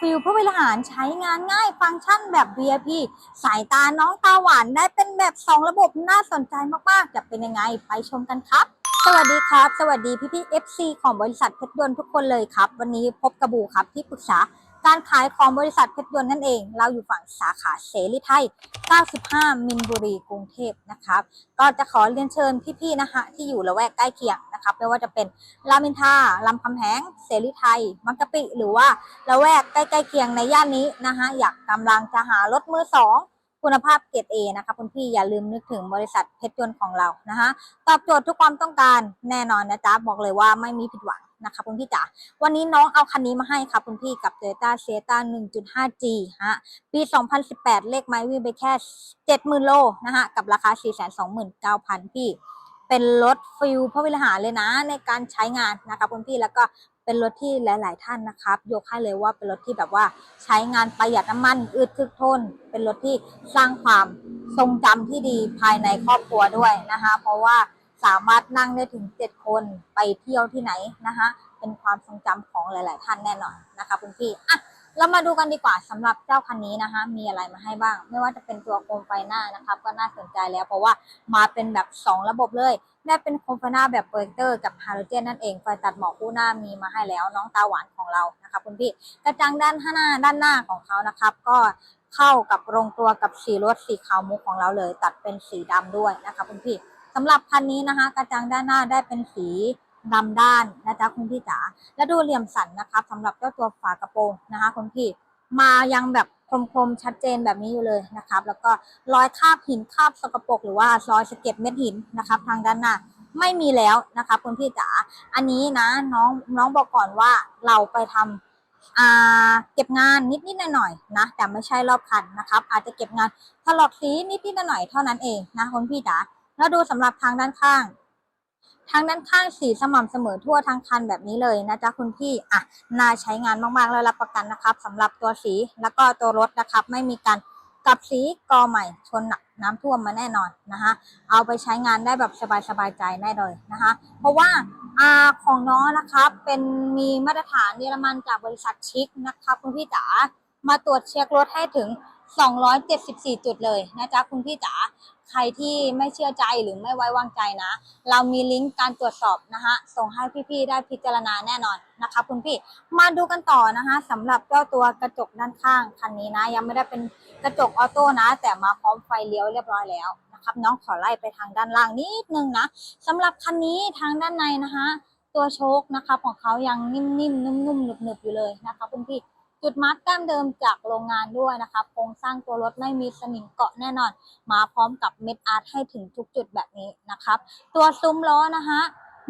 ฟิลผู้บริหารใช้งานง่ายฟังก์ชันแบบ VIP สายตาน้องตาหวานได้เป็นแบบ 2 ระบบน่าสนใจมากๆ จะเป็นยังไงไปชมกันครับ สวัสดีครับ สวัสดีพี่พี่ FC ของบริษัทเพชรยนต์ทุกคนเลยครับ วันนี้พบกระบูครับที่ปรึกษา การขายของบริษัทเพชรยนต์นั่นเอง เราอยู่ฝั่งสาขาเสรีไทย 95 มินบุรีกรุงเทพนะครับ ก็จะขอเรียนเชิญพี่ๆนะคะที่อยู่ละแวกใกล้เคียงนะครับไม่ว่าจะเป็นรามินทาลำคำแหง เสรีไทย มังกะปิ หรือว่าละแวกใกล้ๆเคียงในย่านนี้นะคะอยากกำลังจะหารถมือสองคุณภาพเกรดเอนะคะคุณพี่อย่าลืมนึกถึงบริษัทเพชรยนต์ของเรานะคะตอบโจทย์ทุกความต้องการแน่นอนนะจ๊ะบอกเลยว่าไม่มีผิดหวัง นะคะคุณพี่จ๋าวันนี้น้องเอาคันนี้มาให้ครับคุณพี่กับ Toyota s i e t a 1.5G ฮะปี 2018 เลขไม้วิ่งไปแค่ 70,000 โลนะฮะกับราคา 429,000 พี่ เป็นรถฟิลพระวิหารเลยนะในการใช้งานนะคะคุณพี่แล้วก็เป็นรถที่หลาย ๆ ท่านนะครับ ยกให้เลยว่าเป็นรถที่แบบว่าใช้งานประหยัดน้ำมันอึดทึกทน เป็นรถที่สร้างความทรงจำที่ดีภายในครอบครัวด้วยนะคะ เพราะว่า สามารถนั่งได้ถึง 7 คนไปเที่ยวที่ไหนนะคะเป็นความทรงจำของหลาย ๆ ท่านแน่นอนนะคะคุณพี่อะเรามาดูกันดีกว่าสำหรับเจ้าคันนี้นะคะ มีอะไรมาให้บ้าง ไม่ว่าจะเป็นตัวโคมไฟหน้านะครับ ก็น่าสนใจแล้วเพราะว่ามาเป็นแบบ 2 ระบบเลยได้เป็นโคมไฟหน้าแบบโปรเจคเตอร์กับฮาโลเจนนั่นเองไฟตัดหมอกคู่หน้ามีมาให้แล้วน้องตาหวานของเรานะคะคุณพี่กระจังด้านหน้าด้านหน้าของเขานะครับ ก็เข้ากับรงตัวกับสีรถสีขาวมุกของเราเลย ตัดเป็นสีดำด้วยนะคะคุณพี่ สำหรับคันนี้นะคะ กระจังด้านหน้าได้เป็นสีดำด้านนะจ๊ะคุณพี่จ๋าและดูเหลี่ยมสันนะครับสำหรับเจ้าตัวฝากระโปรงนะคะคุณพี่มายังแบบคมๆชัดเจนแบบนี้อยู่เลยนะครับ แล้วก็รอยคาบหินคาบสกปรกหรือว่ารอยสะเก็ดเม็ดหินนะครับ ทางด้านหน้าไม่มีแล้วนะคะคุณพี่จ๋าอันนี้นะน้องน้องบอกก่อนว่าเราไปทำอ่าเก็บงานนิดๆหน่อยๆนะแต่ไม่ใช่รอบคันนะครับ อาจจะเก็บงานถลอกสีนิดๆหน่อยๆเท่านั้นเองนะคุณพี่จ๋า แล้วดูสำหรับทางด้านข้าง ทางด้านข้างสีสม่ำเสมอทั่วทั้งคันแบบนี้เลยนะจ๊ะคุณพี่อะน่าใช้งานมากๆแล้วรับประกันนะครับสำหรับตัวสีแล้วก็ตัวรถนะครับ ไม่มีการกลับสีกอใหม่ชนหนักน้ำท่วมมาแน่นอนนะคะเอาไปใช้งานได้แบบสบายๆใจแน่เลยนะคะ เพราะว่าอาของน้องนะครับเป็นมีมาตรฐานเยอรมันจากบริษัทชิคนะครับคุณพี่จ๋ามาตรวจเช็ครถให้ถึง 274 จุดเลยนะจ๊ะคุณพี่จ๋าใครที่ไม่เชื่อใจหรือไม่ไว้วางใจนะ เรามีลิงก์การตรวจสอบนะคะส่งให้พี่ๆได้พิจารณาแน่นอนนะคะคุณพี่มาดูกันต่อนะคะสำหรับเจ้าตัวกระจกด้านข้างคันนี้นะ ยังไม่ได้เป็นกระจกออโต้นะ แต่มาพร้อมไฟเลี้ยวเรียบร้อยแล้วนะครับน้องขอไล่ไปทางด้านล่างนิดนึงนะสำหรับคันนี้ทางด้านในนะคะตัวโชคนะคะของเขายังนิ่มๆนุ่มๆหนึบๆอยู่เลยนะคะคุณพี่ จุดมาร์กแต้มเดิมจากโรงงานด้วยนะคะโครงสร้างตัวรถไม่มีสนิมเกาะแน่นอน มาพร้อมกับเม็ดอาร์ตให้ถึงทุกจุดแบบนี้นะครับ ตัวซุ้มล้อนะคะ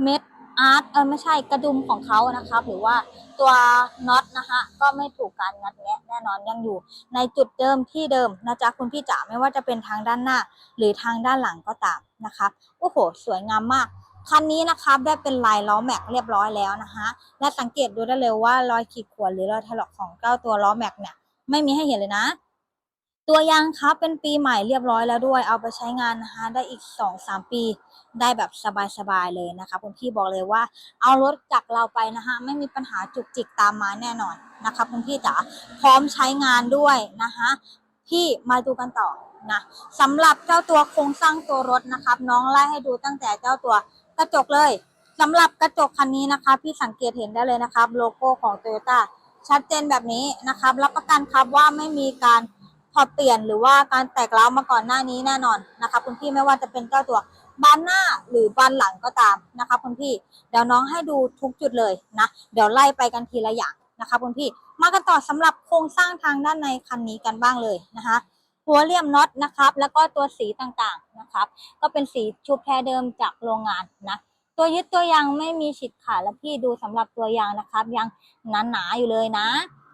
เม็ดอาร์ตเออไม่ใช่กระดุมของเขานะครับหรือว่าตัวน็อตนะคะก็ไม่ถูกการงัดแงะแน่นอนยังอยู่ ในจุดเดิมที่เดิมนะจ๊ะคุณพี่จ๋าไม่ว่าจะเป็นทางด้านหน้า หรือทางด้านหลังก็ตามนะครับโอ้โห สวยงามมาก คันนี้นะครับได้เป็นลายล้อแม็กเรียบร้อยแล้วนะคะและสังเกตดูได้เลยว่ารอยขีดข่วนหรือรอยถลอกของเจ้าตัวล้อแม็กเนี่ยไม่มีให้เห็นเลยนะ ตัวยางครับเป็นปีใหม่เรียบร้อยแล้วด้วย เอาไปใช้งานนะคะได้อีก 2-3 ปีได้แบบสบายๆเลยนะคะคุณพี่บอกเลยว่า เอารถจากเราไปนะคะไม่มีปัญหาจุกจิกตามมาแน่นอนนะคะคุณพี่จ๋าพร้อมใช้งานด้วยนะคะพี่มาดูกันต่อนะสำหรับเจ้าตัวโครงสร้างตัวรถนะครับ น้องไล่ให้ดูตั้งแต่เจ้าตัว กระจกเลยสำหรับกระจกคันนี้นะคะ พี่สังเกตเห็นได้เลยนะครับ โลโก้ของ Toyota ชัดเจนแบบนี้นะครับ รับประกันครับว่าไม่มีการถอดเปลี่ยนหรือว่าการแตกร้ามาก่อนหน้านี้แน่นอนนะคะคุณพี่ไม่ว่าจะเป็นเจ้าตัวบานหน้าหรือบานหลังก็ตามนะคะคุณพี่เดี๋ยวน้องให้ดูทุกจุดเลยนะเดี๋ยวไล่ไปกันทีละอย่างนะคะคุณพี่มากันต่อสำหรับโครงสร้างทางด้านในคันนี้กันบ้างเลยนะคะ หัวเลี่ยมน็อตนะครับ แล้วก็ตัวสีต่างๆนะครับ ก็เป็นสีชุบแท้เดิมจากโรงงานนะ ตัวยึดตัวยางไม่มีฉีดขาดแล้วพี่ดูสำหรับตัวยางนะครับ ยังหนาๆอยู่เลยนะ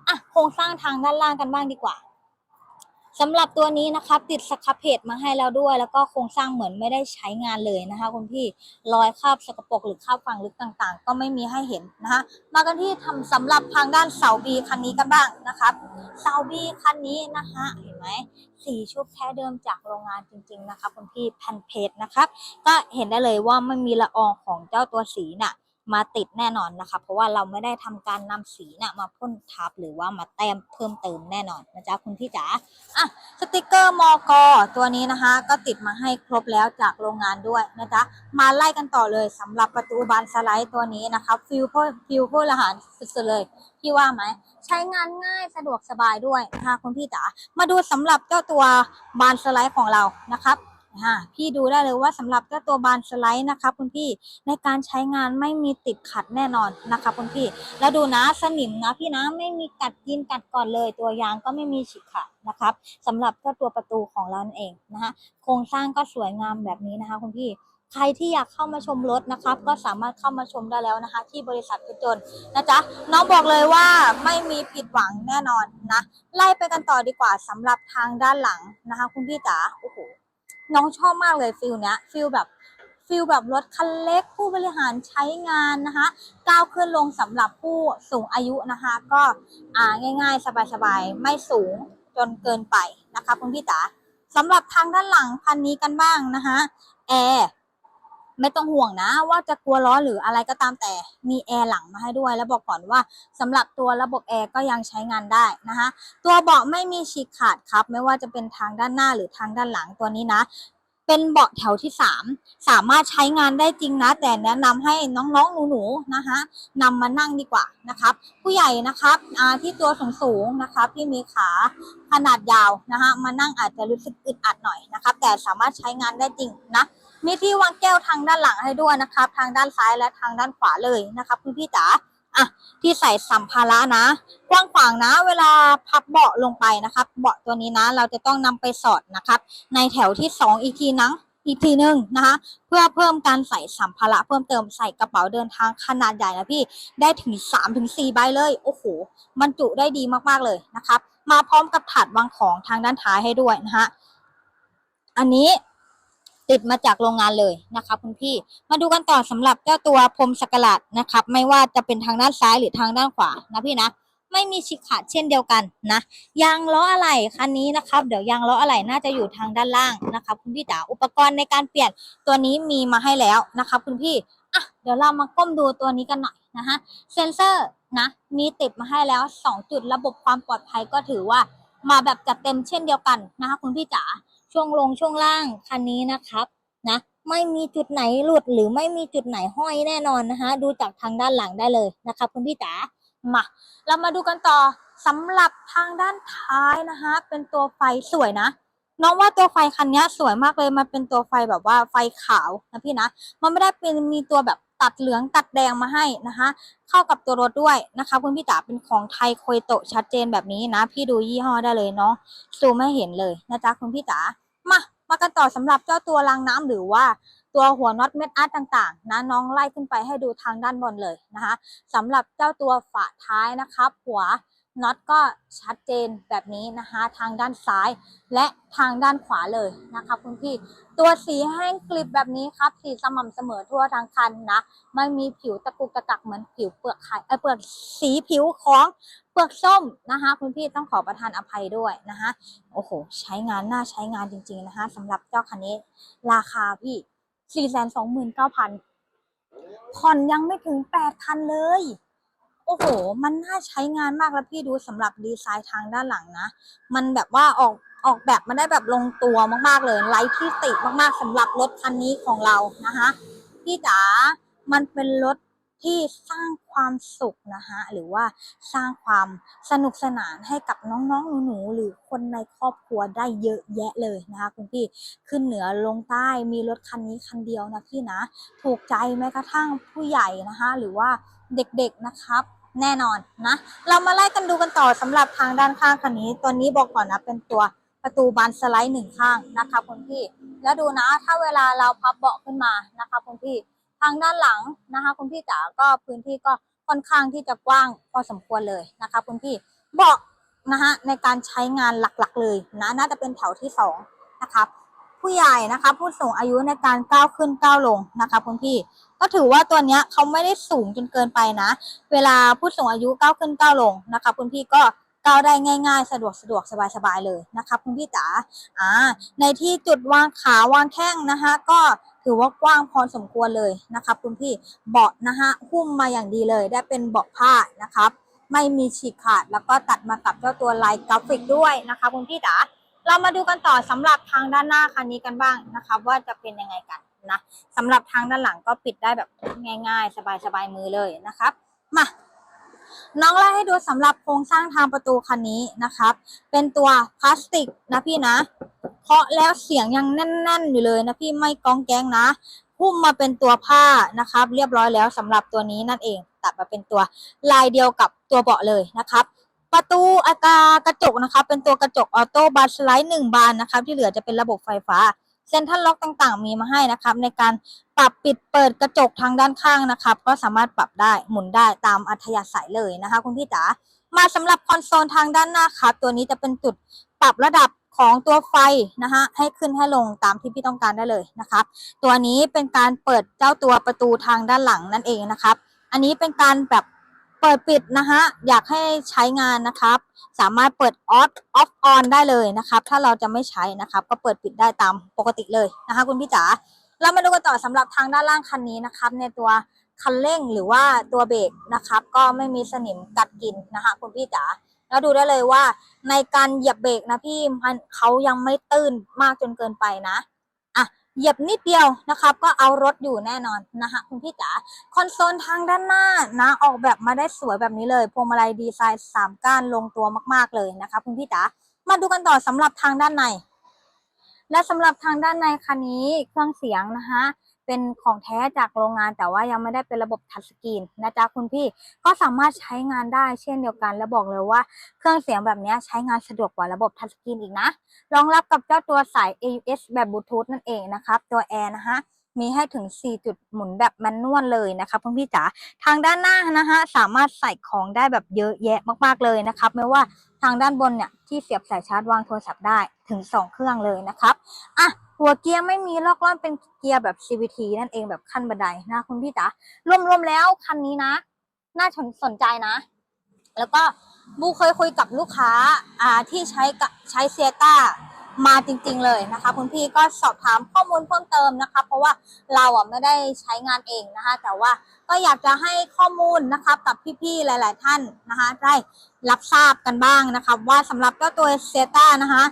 อะโครงสร้างทางด้านล่างกันบ้างดีกว่า สำหรับตัวนี้นะครับติดสครับเพจมาให้แล้วด้วย แล้วก็โครงสร้างเหมือนไม่ได้ใช้งานเลยนะคะคุณพี่รอยคราบสกปรกหรือคราบฝังลึกต่างๆ ก็ไม่มีให้เห็นนะคะมากันที่ทำสำหรับทางด้านเสาบีคันนี้กันบ้างนะครับเสาบีคันนี้นะคะเห็นไหมสีชุบแท้เดิมจากโรงงานจริง ๆ นะคะคุณพี่แผ่นเพจนะครับก็เห็นได้เลยว่าไม่มีละอองของเจ้าตัวสีน่ะ มาติดแน่นอนนะคะ เพราะว่าเราไม่ได้ทำการนำสีน่ะมาพ่นทับหรือว่ามาแต้มเพิ่มเติมแน่นอนนะจ๊ะคุณพี่จ๋าอะสติกเกอร์มอกอตัวนี้นะคะ ก็ติดมาให้ครบแล้วจากโรงงานด้วยนะจ๊ะมาไล่กันต่อเลยสำหรับประตูบานสไลด์ตัวนี้นะคะฟิลโพฟิลโพลหารสุดๆเลยพี่ว่าไหมใช้งานง่ายสะดวกสบายด้วยนะคะคุณพี่จ๋ามาดูสำหรับเจ้าตัวบานสไลด์ของเรานะครับ อ่าพี่ดูได้เลยว่าสำหรับเจ้าตัวบานสไลด์นะคะคุณพี่ในการใช้งานไม่มีติดขัดแน่นอนนะคะคุณพี่ แล้วดูนะสนิมนะพี่นะไม่มีกัดกินกัดก่อนเลย ตัวยางก็ไม่มีฉีกขาดนะครับสำหรับเจ้าตัวประตูของเรานั่นเองนะคะโครงสร้างก็สวยงามแบบนี้นะคะคุณพี่ใครที่อยากเข้ามาชมรถนะครับ ก็สามารถเข้ามาชมได้แล้วนะคะ ที่บริษัทเพชรยนต์นะจ๊ะน้องบอกเลยว่าไม่มีผิดหวังแน่นอนนะ ไล่ไปกันต่อดีกว่าสำหรับทางด้านหลังนะคะ คุณพี่จ๋าโอ้โห น้องชอบมากเลยฟิลเนี้ยฟิลแบบฟิลแบบรถคันเล็กผู้บริหารใช้งานนะคะก้าวขึ้นลงสำหรับผู้สูงอายุนะคะ ก็อ่าง่ายๆ สบายๆ ไม่สูงจนเกินไปนะคะคุณพี่จ๋าสำหรับทางด้านหลังคันนี้กันบ้างนะคะแอร์ ไม่ต้องห่วงนะ ว่าจะกลัวร้อนหรืออะไรก็ตามแต่มีแอร์หลังมาให้ด้วย แล้วบอกก่อนว่าสำหรับตัวระบบแอร์ก็ยังใช้งานได้นะคะตัวเบาะไม่มีฉีกขาดครับ ไม่ว่าจะเป็นทางด้านหน้าหรือทางด้านหลังตัวนี้นะเป็นเบาะแถวที่ 3 สามารถใช้งานได้จริงนะ แต่แนะนำให้น้องๆหนูๆนะคะนำมานั่งดีกว่านะครับ ผู้ใหญ่นะครับที่ตัวสูงๆนะครับ ที่มีขาขนาดยาวนะคะมานั่งอาจจะรู้สึกอึดอัดหน่อยนะครับ แต่สามารถใช้งานได้จริงนะ มีที่วางแก้วทางด้านหลังให้ด้วยนะครับ ทางด้านซ้ายและทางด้านขวาเลยนะครับ คุณพี่จ๋าอะที่ใส่สัมภาระนะ กว้างขวางนะ เวลาพับเบาะลงไปนะครับ เบาะตัวนี้นะ เราจะต้องนำไปสอดนะครับ ในแถวที่สองอีกทีนังอีกทีหนึ่งนะคะ เพื่อเพิ่มการใส่สัมภาระเพิ่มเติมใส่กระเป๋าเดินทางขนาดใหญ่นะพี่ได้ถึง 3-4ถึง4ใบเลย โอ้โหบรรจุได้ดีมากๆเลยนะครับ มาพร้อมกับถาดวางของทางด้านท้ายให้ด้วยนะฮะอันนี้ ติดมาจากโรงงานเลยนะคะคุณพี่มาดูกันต่อสำหรับเจ้าตัวพรมสกลัดนะครับ ไม่ว่าจะเป็นทางด้านซ้ายหรือทางด้านขวานะพี่นะไม่มีฉีกขาดเช่นเดียวกันนะยางล้ออะไหล่คันนี้นะครับ เดี๋ยวยางล้ออะไหล่น่าจะอยู่ทางด้านล่างนะครับคุณพี่จ๋าอุปกรณ์ในการเปลี่ยนตัวนี้มีมาให้แล้วนะครับคุณพี่อะเดี๋ยวเรามาก้มดูตัวนี้กันหน่อยนะฮะเซนเซอร์นะมีติดมาให้แล้ว 2 จุดระบบความปลอดภัยก็ถือว่ามาแบบจัดเต็มเช่นเดียวกันนะคะคุณพี่จ๋า ช่วงลงช่วงล่างคันนี้นะครับนะไม่มีจุดไหนหลุดหรือไม่มีจุดไหนห้อยแน่นอนนะคะ ดูจากทางด้านหลังได้เลยนะคะคุณพี่จ๋ามาเรามาดูกันต่อสำหรับทางด้านท้ายนะคะเป็นตัวไฟสวยนะน้องว่าตัวไฟคันนี้สวยมากเลยมันเป็นตัวไฟแบบว่าไฟขาวนะพี่นะ มันไม่ได้เป็นมีตัวแบบ ตัดเหลืองตัดแดงมาให้นะคะ เข้ากับตัวรถด้วยนะคะคุณพี่จ๋าเป็นของไทยโคยโตชัดเจนแบบนี้นะ พี่ดูยี่ห้อได้เลยเนาะซูมไม่เห็นเลยนะจ๊ะคุณพี่จ๋ามามากันต่อสำหรับเจ้าตัวรางน้ำหรือว่าตัวหัวน็อตเม็ดอาร์ตต่างๆนะน้องไล่ขึ้นไปให้ดูทางด้านบนเลยนะคะสำหรับเจ้าตัวฝาท้ายนะครับหัว น็อตก็ชัดเจนแบบนี้นะคะ ทางด้านซ้ายและทางด้านขวาเลยนะคะคุณพี่ ตัวสีแห้งกลิบแบบนี้ครับ สีสม่ำเสมอทั่วทั้งคันนะไม่มีผิวตะกุกตะกักเหมือนผิวเปลือกไข่เออเปลือกสีผิวของเปลือกส้มนะคะ คุณพี่ต้องขอประทานอภัยด้วยนะคะโอ้โห ใช้งานน่าใช้งานจริง ๆนะคะสำหรับเจ้าคันนี้ ราคาพี่429,000ผ่อนยังไม่ถึง8,000เลย โอ้โห มันน่าใช้งานมากแล้วพี่ดูสำหรับดีไซน์ทางด้านหลังนะ มันแบบว่าออกออกแบบมาได้แบบลงตัวมากๆเลยไร้ที่ติมากๆสำหรับรถคันนี้ของเรานะคะพี่จ๋ามันเป็นรถที่สร้างความสุขนะคะหรือว่าสร้างความสนุกสนานให้กับน้องๆหนูๆหรือคนในครอบครัวได้เยอะแยะเลยนะคะคุณพี่ขึ้นเหนือลงใต้มีรถคันนี้คันเดียวนะพี่นะ ถูกใจแม้กระทั่งผู้ใหญ่นะคะหรือว่าเด็กๆนะครับ แน่นอนนะ เรามาไล่กันดูกันต่อสำหรับทางด้านข้างคันนี้ ตัวนี้บอกก่อนนะเป็นตัวประตูบานสไลด์หนึ่งข้างนะคะคุณพี่ แล้วดูนะถ้าเวลาเราพับเบาะขึ้นมานะคะคุณพี่ ทางด้านหลังนะคะคุณพี่จ๋าก็พื้นที่ก็ค่อนข้างที่จะกว้างพอสมควรเลยนะคะคุณพี่เบาะนะคะในการใช้งานหลักๆเลยนะน่าจะเป็นแถวที่สองนะครับผู้ใหญ่นะคะผู้สูงอายุในการก้าวขึ้นก้าวลงนะคะคุณพี่ ก็ถือว่าตัวเนี้ยเขาไม่ได้สูงจนเกินไปนะ เวลาผู้สูงอายุก้าวขึ้นก้าวลงนะคะคุณพี่ก็ก้าวได้ง่าย ๆ สะดวกสะดวกสบายๆเลยนะคะคุณพี่จ๋าอ่าในที่จุดวางขาวางแข้งนะคะก็ถือว่ากว้างพอสมควรเลยนะครับคุณพี่เบาะนะฮะหุ้มมาอย่างดีเลย ได้เป็นเบาะผ้านะครับไม่มีฉีกขาดแล้วก็ตัดมากับเจ้าตัวลายกราฟิกด้วยนะคะคุณพี่จ๋าเรามาดูกันต่อสำหรับทางด้านหน้าคันนี้กันบ้างนะคะว่าจะเป็นยังไงกัน นะสำหรับทางด้านหลังก็ปิดได้แบบง่าย ๆ สบายๆมือเลยนะครับ มาน้องไล่ให้ดูสำหรับโครงสร้างทางประตูคันนี้นะครับ เป็นตัวพลาสติกนะพี่นะเคาะแล้วเสียงยังแน่น ๆ อยู่เลยนะพี่ไม่กองแกงนะหุ้มมาเป็นตัวผ้านะครับ เรียบร้อยแล้วสำหรับตัวนี้นั่นเอง ตัดมาเป็นตัวลายเดียวกับตัวเบาะเลยนะครับ ประตูอากากระจกนะครับ เป็นตัวกระจกออโต้บานสไลด์หนึ่งบานนะครับ ที่เหลือจะเป็นระบบไฟฟ้า เซ็นทรัลล็อกต่างๆ มีมาให้นะครับ ในการปรับปิดเปิดกระจกทางด้านข้างนะครับ ก็สามารถปรับได้หมุนได้ตามอัธยาศัยเลยนะคะ คุณพี่จ๋ามาสำหรับคอนโซลทางด้านหน้าครับ ตัวนี้จะเป็นจุดปรับระดับของตัวไฟนะคะให้ขึ้นให้ลงตามที่พี่ต้องการได้เลยนะครับ ตัวนี้เป็นการเปิดเจ้าตัวประตูทางด้านหลังนั่นเองนะครับ อันนี้เป็นการแบบ เปิดปิดนะฮะอยากให้ใช้งานนะครับ สามารถเปิดออฟออฟออนได้เลยนะครับ ถ้าเราจะไม่ใช้นะครับ ก็เปิดปิดได้ตามปกติเลยนะคะ คุณพี่จ๋าเรามาดูกันต่อสำหรับทางด้านล่างคันนี้นะครับ ในตัวคันเร่งหรือว่าตัวเบรกนะครับ ก็ไม่มีสนิมกัดกินนะคะคุณพี่จ๋าแล้วดูได้เลยว่าในการเหยียบเบรกนะพี่มันเขายังไม่ตื้นมากจนเกินไปนะ เหยียบนิดเดียวนะครับ ก็เอารถอยู่แน่นอนนะคะคุณพี่จ๋าคอนโซลทางด้านหน้านะออกแบบมาได้สวยแบบนี้เลยพวงมาลัยดีไซน์สามก้านลงตัวมาก ๆเลยนะคะคุณพี่จ๋ามาดูกันต่อสำหรับทางด้านใน และสำหรับทางด้านในคันนี้เครื่องเสียงนะคะเป็นของแท้จากโรงงานแต่ว่ายังไม่ได้เป็นระบบทัชสกรีนนะจ๊ะคุณพี่ก็สามารถใช้งานได้เช่นเดียวกัน และบอกเลยว่าเครื่องเสียงแบบนี้ใช้งานสะดวกกว่าระบบทัชสกรีนอีกนะรองรับกับเจ้าตัวสาย AUX แบบบลูทูธนั่นเองนะครับตัวแอร์นะคะ มีให้ถึง 4 จุดหมุนแบบแมนนวลเลยนะคะคุณพี่จ๋าทางด้านหน้านะคะสามารถใส่ของได้แบบเยอะแยะมากๆเลยนะครับไม่ว่าทางด้านบนเนี่ยที่เสียบสายชาร์จวางโทรศัพท์ได้ถึง 2 เครื่องเลยนะครับอะหัวเกียร์ไม่มีลอกล่อนเป็นเกียร์แบบ CVT นั่นเองแบบขั้นบันไดนะคุณพี่จ๋ารวมๆแล้วคันนี้นะ น่าสนใจนะ แล้วก็บูเคยคุยกับลูกค้าอ่าที่ใช้ใช้เซียต้า มาจริงๆเลยนะคะ คุณพี่ก็สอบถามข้อมูลเพิ่มเติมนะคะ เพราะว่าเราอะไม่ได้ใช้งานเองนะคะ แต่ว่าก็อยากจะให้ข้อมูลนะคะกับพี่ๆหลาย ๆ ท่านนะคะได้รับทราบกันบ้างนะคะ ว่าสำหรับเจ้าตัวเซต้านะคะ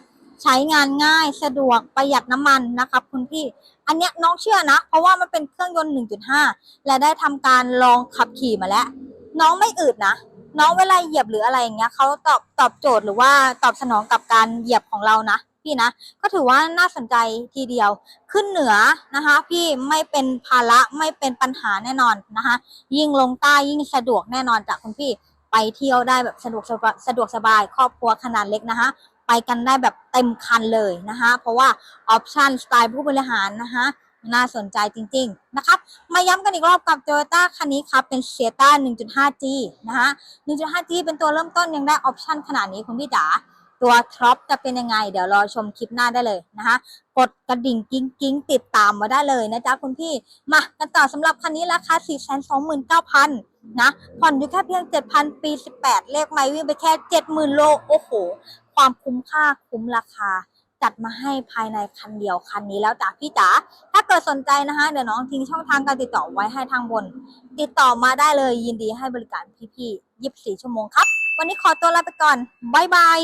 ใช้งานง่ายสะดวกประหยัดน้ำมันนะครับคุณพี่อันเนี้ยน้องเชื่อนะ เพราะว่ามันเป็นเครื่องยนต์ 1.5 และได้ทำการลองขับขี่มาแล้ว น้องไม่อืดนะน้องเวลาเหยียบหรืออะไรอย่างเงี้ยเขาตอบตอบโจทย์หรือว่าตอบสนองกับการเหยียบของเรานะ พี่นะ ก็ถือว่าน่าสนใจทีเดียว ขึ้นเหนือนะคะ พี่ไม่เป็นภาระไม่เป็นปัญหาแน่นอนนะคะ ยิ่งลงใต้ยิ่งสะดวกแน่นอนจากคุณพี่ไปเที่ยวได้แบบสะดวกสบายสะดวกสบายครอบครัวขนาดเล็กนะคะไปกันได้แบบเต็มคันเลยนะคะ เพราะว่าออปชันสไตล์ผู้บริหารนะคะน่าสนใจจริง ๆ นะครับ มาย้ำกันอีกรอบกับ Toyota คันนี้ครับ เป็น s i e t a 1.5G นะคะ 1.5G เป็นตัวเริ่มต้นยังได้ออปชันขนาดนี้คุณพี่จ๋า ตัวท็อปจะเป็นยังไง เดี๋ยวรอชมคลิปหน้าได้เลยนะคะกดกระดิ่งกิ้งกิ้งติดตามมาได้เลยนะจ๊ะคุณพี่ มากันต่อสำหรับคันนี้ราคา 429,000 นะผ่อนอยู่แค่เพียง 7,000 ปี 18 เลขไม้วิ่งไปแค่ 70,000 โล โอ้โห ความคุ้มค่าคุ้มราคา จัดมาให้ภายในคันเดียวคันนี้แล้วจ้ะพี่จ๋าถ้าเกิดสนใจนะคะเดี๋ยวน้องทิ้งช่องทางการติดต่อไว้ให้ทางบน ติดต่อมาได้เลยยินดีให้บริการพี่ๆ24 ชั่วโมงครับ วันนี้ขอตัวลาไปก่อนบ๊ายบาย